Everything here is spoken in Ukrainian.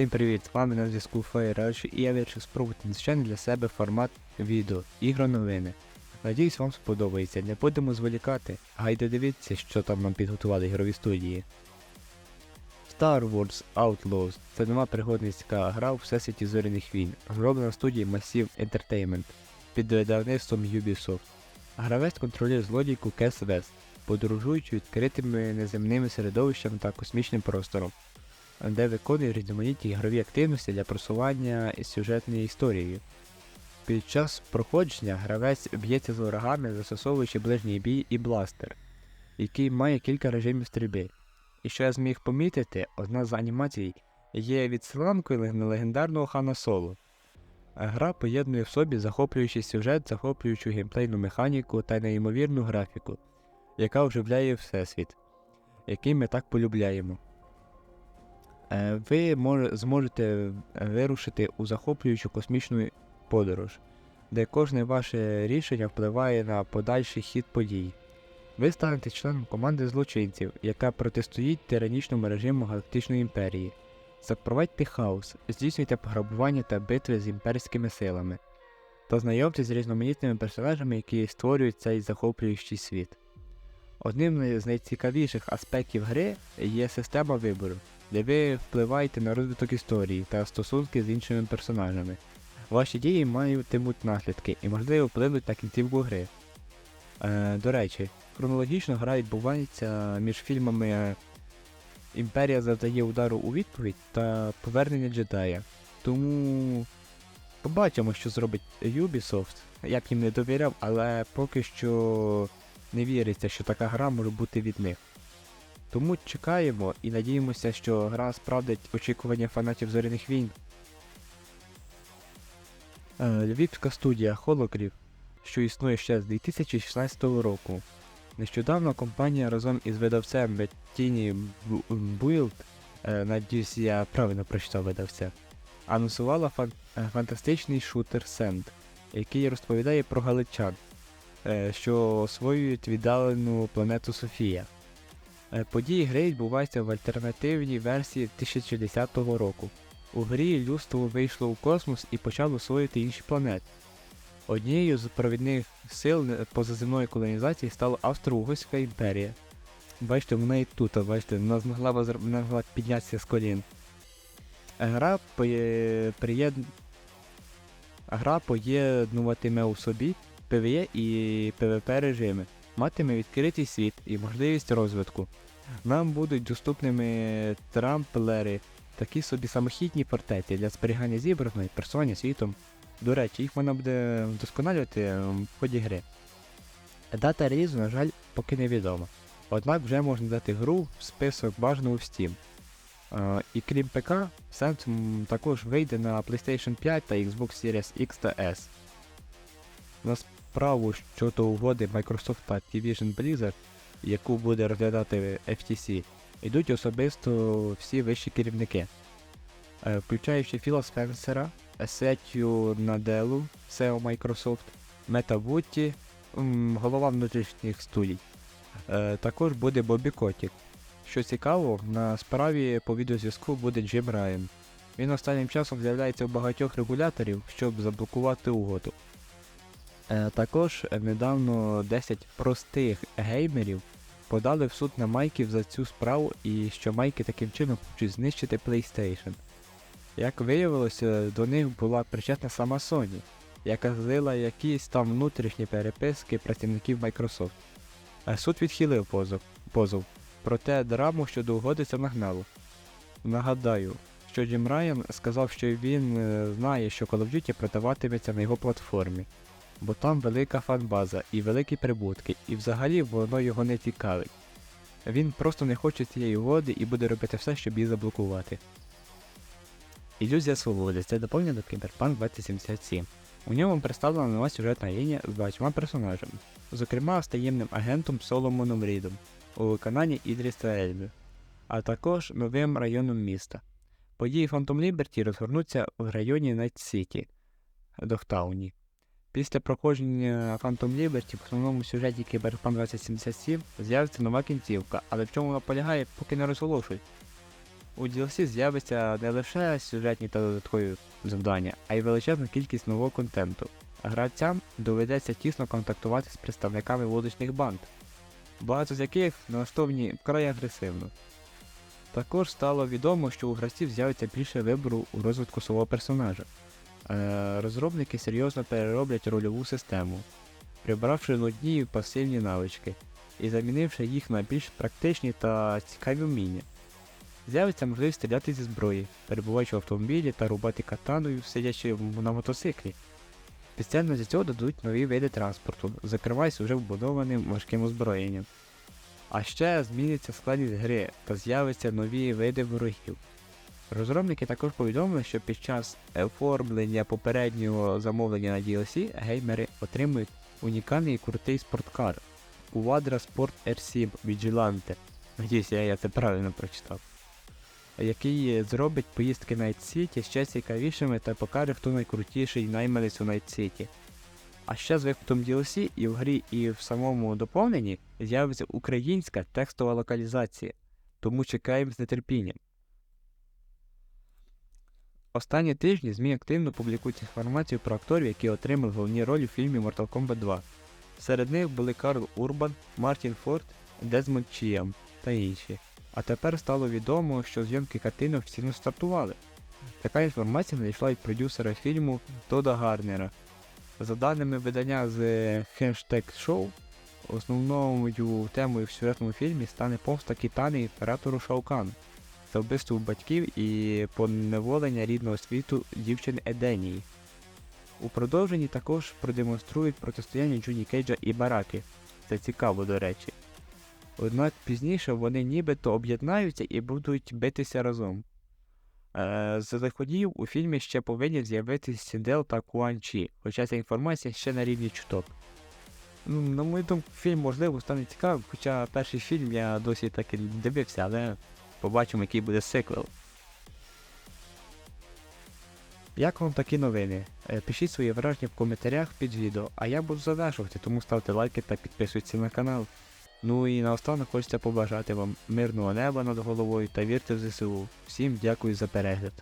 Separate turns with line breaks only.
Всім привіт! З вами на зв'язку Фейраж і я вирішив спробувати незвичайний для себе формат відео ігроновини. Надіюсь, вам сподобається. Не будемо зволікати, гайде дивіться, що там нам підготували ігрові студії. Star Wars Outlaws це нова пригодницька гра у всесвіті зоряних війн, зроблена студією Massive Entertainment під видавництвом Ubisoft. Гравець контролює злодійку Кес Вест, подорожуючи відкритими неземними середовищами та космічним простором де виконує різноманітні ігрові активності для просування сюжетної історії. Під час проходження гравець б'ється з ворогами, застосовуючи ближній бій і бластер, який має кілька режимів стрільби. І що я зміг помітити, одна з анімацій є відсиланкою на легендарного Хана Соло. Гра поєднує в собі захоплюючий сюжет, захоплюючу геймплейну механіку та неймовірну графіку, яка оживляє всесвіт, який ми так полюбляємо. Е, ви зможете вирушити у захоплюючу космічну подорож, де кожне ваше рішення впливає на подальший хід подій. Ви станете членом команди злочинців, яка протистоїть тиранічному режиму Галактичної імперії. Запровадьте хаос, здійснюйте пограбування та битви з імперськими силами. Та знайомтесь з різноманітними персонажами, які створюють цей захоплюючий світ. Одним з найцікавіших аспектів гри є система вибору де ви впливаєте на розвиток історії та стосунки з іншими персонажами. Ваші дії матимуть наслідки і можливо вплинуть на кінцівку гри. Е, до речі, хронологічно гра відбувається між фільмами Імперія завдає удару у відповідь та Повернення джедая. Тому побачимо, що зробить Ubisoft. Я б їм не довіряв, але поки що не віриться, що така гра може бути від них. Тому чекаємо і надіємося, що гра справдить очікування фанатів зоряних війн. Е, Львівська студія Holocrew, що існує ще з 2016 року. Нещодавно компанія разом із видавцем Bettini Build, е, надіюсь, я правильно прочитав видавця, анонсувала фан- е, фантастичний шутер Sand, який розповідає про галичан, що освоюють віддалену планету Софія. Е, Події гри відбуваються в альтернативній версії 2010 року. У грі людство вийшло у космос і почало освоїти інші планети. Однією з провідних сил е, позаземної колонізації стала Австро-Угорська імперія. Бачите, вона і тут, бачите, вона змогла, вона змогла піднятися з колін. Гра приєд... Гра поєднуватиме у собі PvE і PvP режими матиме відкритий світ і можливість розвитку. Нам будуть доступними трамплери, такі собі самохідні фортеці для зберігання зібраної персоні світом. До речі, їх можна буде вдосконалювати в ході гри. Дата релізу, на жаль, поки невідома. Однак вже можна дати гру в список бажаного в Steam. І крім ПК, Sense також вийде на PlayStation 5 та Xbox Series X та S. Справу щодо угоди Microsoft та Activision Blizzard, яку буде розглядати FTC, йдуть особисто всі вищі керівники, е, включаючи Філа Спенсера, Сеттю Наделу, SEO Microsoft, Мета Вутті, голова внутрішніх студій. Е, Також буде Бобі Котік. Що цікаво, на справі по відеозв'язку буде Джим Райан. Він останнім часом з'являється у багатьох регуляторів, щоб заблокувати угоду. Е, Також е, недавно 10 простих геймерів подали в суд на майків за цю справу і що майки таким чином хочуть знищити PlayStation. Як виявилося, до них була причетна сама Sony, яка злила якісь там внутрішні переписки працівників Microsoft. Е, Суд відхилив позов, позов, проте драму щодо угоди це нагнало. Нагадаю, що Джим Райан сказав, що він знає, що Call of Duty продаватиметься на його платформі бо там велика фанбаза і великі прибутки, і взагалі воно його не цікавить. Він просто не хоче цієї угоди і буде робити все, щоб її заблокувати. Ілюзія свободи це доповнення до Cyberpunk 2077. У ньому представлена нова сюжетна лінія з багатьма персонажами, зокрема з таємним агентом Соломоном Рідом у виконанні Ідріса Ельби, а також новим районом міста. Події Phantom Liberty розгорнуться в районі Найт Сіті, Дохтауні. Після проходження Phantom Liberty в основному сюжеті Cyberpunk 2077 з'явиться нова кінцівка, але в чому вона полягає, поки не розголошують. У DLC з'явиться не лише сюжетні та додаткові завдання, а й величезна кількість нового контенту. Гравцям доведеться тісно контактувати з представниками вуличних банд, багато з яких налаштовані вкрай агресивно. Також стало відомо, що у гравців з'явиться більше вибору у розвитку свого персонажа. Е, розробники серйозно перероблять рольову систему, прибравши нудні пасивні навички і замінивши їх на більш практичні та цікаві вміння. З'явиться можливість стріляти зі зброї, перебуваючи в автомобілі та рубати катаною, сидячи на мотоциклі. Спеціально для цього дадуть нові види транспорту, зокрема з вже вбудованим важким озброєнням. А ще зміниться складність гри та з'являться нові види ворогів. Розробники також повідомили, що під час оформлення попереднього замовлення на DLC геймери отримують унікальний і крутий спорткар Quadra Sport R7 Vigilante. Надіюсь, я, це правильно прочитав. Який зробить поїздки Night City ще цікавішими та покаже, хто найкрутіший найманець у Night City. А ще з виходом DLC і в грі, і в самому доповненні з'явиться українська текстова локалізація, тому чекаємо з нетерпінням. Останні тижні ЗМІ активно публікують інформацію про акторів, які отримали головні ролі в фільмі Mortal Kombat 2. Серед них були Карл Урбан, Мартін Форд, Дезмонд Чіам та інші. А тепер стало відомо, що зйомки картини офіційно стартували. Така інформація надійшла від продюсера фільму Тода Гарнера. За даними видання з Hashtag Show, основною темою в сюжетному фільмі стане помста Кітани імператору Шаукану за вбивство батьків і поневолення рідного світу дівчини Еденії. У продовженні також продемонструють протистояння Джуні Кейджа і Бараки. Це цікаво, до речі. Однак пізніше вони нібито об'єднаються і будуть битися разом. Е, з заходів у фільмі ще повинні з'явитися Сіндел та Куан Чі, хоча ця інформація ще на рівні чуток. Ну, на мою думку, фільм можливо стане цікавим, хоча перший фільм я досі так і дивився, але побачимо, який буде сиквел. Як вам такі новини? Е, Пишіть свої враження в коментарях під відео, а я буду завершувати, тому ставте лайки та підписуйтесь на канал. Ну і наостанок хочеться побажати вам мирного неба над головою та вірте в ЗСУ. Всім дякую за перегляд.